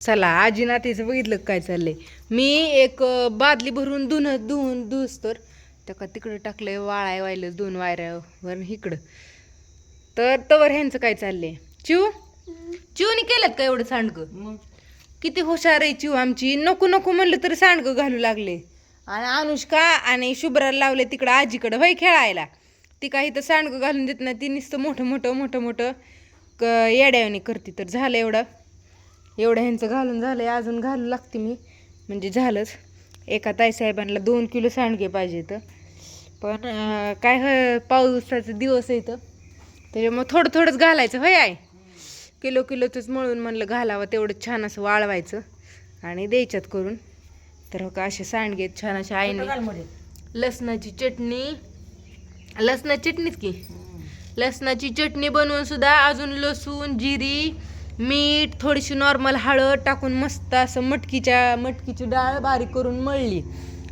चला आजी नातीचं बघितलं काय चाललंय? मी एक बादली भरून धुन धुवून धुस तर त्या का तिकडं टाकलंय वाळाय वाहिलं दोन वायऱ्यावर इकडं. तर तवर ह्यांचं काय चाललंय? चिव चिवनी केलं का एवढं सांडगं? किती हुशार आहे चिव आमची. नको नको म्हणलं तर सांडगं घालू लागले. आणि अनुष्का आणि शुभ्राला लावले तिकडं आजीकडं भाई खेळायला. ती काही तर सांडगं घालून देत नाही ती नुसतं मोठं मोठं मोठं मोठं क येड्यावानी करते. तर झालं एवढं. एवढं ह्यांचं घालून झालंय अजून घालू लागते मी. म्हणजे झालंच. एका ताईसाहेबांना दोन किलो सांडगे पाहिजे तर पण काय ह पावसाचे दिवस आहे तर त्याच्यामुळे थोडं थोडंच घालायचं. होय आहे किलो किलोचंच मळून म्हणलं घालावं तेवढं छान असं वाळवायचं आणि द्यायच्यात करून. तर हो का असे सांडगे छान असे आईने. लसणाची चटणी. लसणाची चटणीच की. लसणाची चटणी बनवून सुद्धा अजून लसूण जिरी मीठ थोडीशी नॉर्मल हळद टाकून मस्त असं मटकीच्या मटकीची डाळ बारीक करून मळली.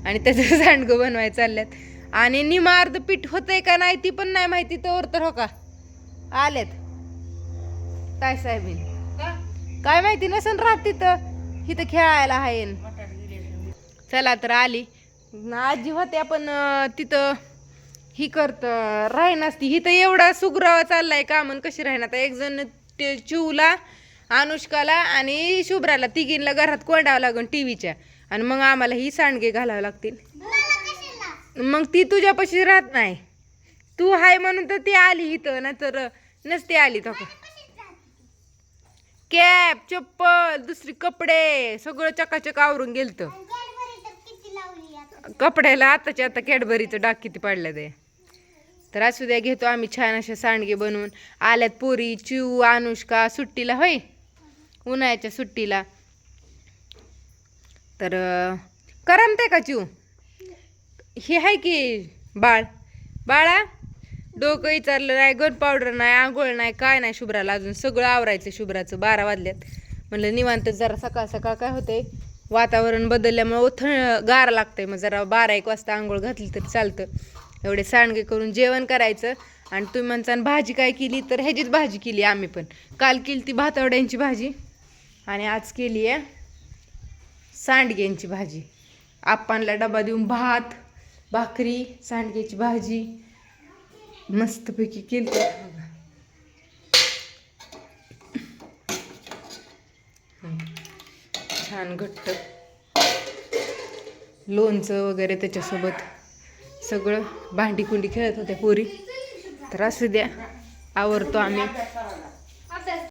आणि त्याचं सांडगं बनवायला चालल्यात. आणि निमार्द पीठ होतंय का नाही ती पण नाही माहिती तर तर हो का? आलेत. काय साहेबीन. काय माहिती नसन राहत तिथं. इथं खेळायला आहे. चला तर आली. न आजी होत्या पण तिथं ही करत राहीनास ती हिथं एवढा सुगरावा चाललाय का म्हण कशी राहीन? आता एक जण ते चिवला अनुष्काला आणि शुभ्राला तिघींना घरात कोंडावं लागून टीव्हीच्या. आणि मग आम्हाला ही सांडगे घालावं लागतील. मग ती तुझ्यापाशी राहत नाही. तू हाय म्हणून तर ती आली इथं नाहीतर नसती आली तो. कॅप चप्पल दुसरी कपडे सगळं चकाचक आवरून गेलत. कपड्याला आताच्या आता कॅडबरीचं डाग किती पडलं ते. तर असू द्या घेतो आम्ही छान असे सांडगे बनवून. आल्यात पोरी चिव अनुष्का सुट्टीला होय? उन्हाळ्याच्या सुट्टीला. तर अं, करमते का चिव हे आहे की बाळ? बाळा डोकं विचारलं नाही गन पावडर नाही आंघोळ नाही काय नाही शुभ्राला अजून. सगळं आवरायचं शुभ्राचं. बारा वाजल्यात. म्हणलं निवांत जरा सकाळ सकाळ काय होते वातावरण बदलल्यामुळे थंड गार लागतंय. मग जरा बारा एक वाजता आंघोळ घातली तरी चालतं. एवढे सांडगे करून जेवण करायचं. आणि तुम्ही म्हणता भाजी काय केली? तर ह्याचीच भाजी केली आम्ही पण. काल केली ती भातवड्यांची भाजी. आणि आज केली आहे सांडग्यांची भाजी. आपणला डबा देऊन भात भाकरी सांडग्याची भाजी. मस्तपैकी केली छान घट्ट. लोणचं वगैरे त्याच्यासोबत सगळं भांडी कुंडी खेळत होत्या पोरी. तर असू द्या आवरतो आम्ही.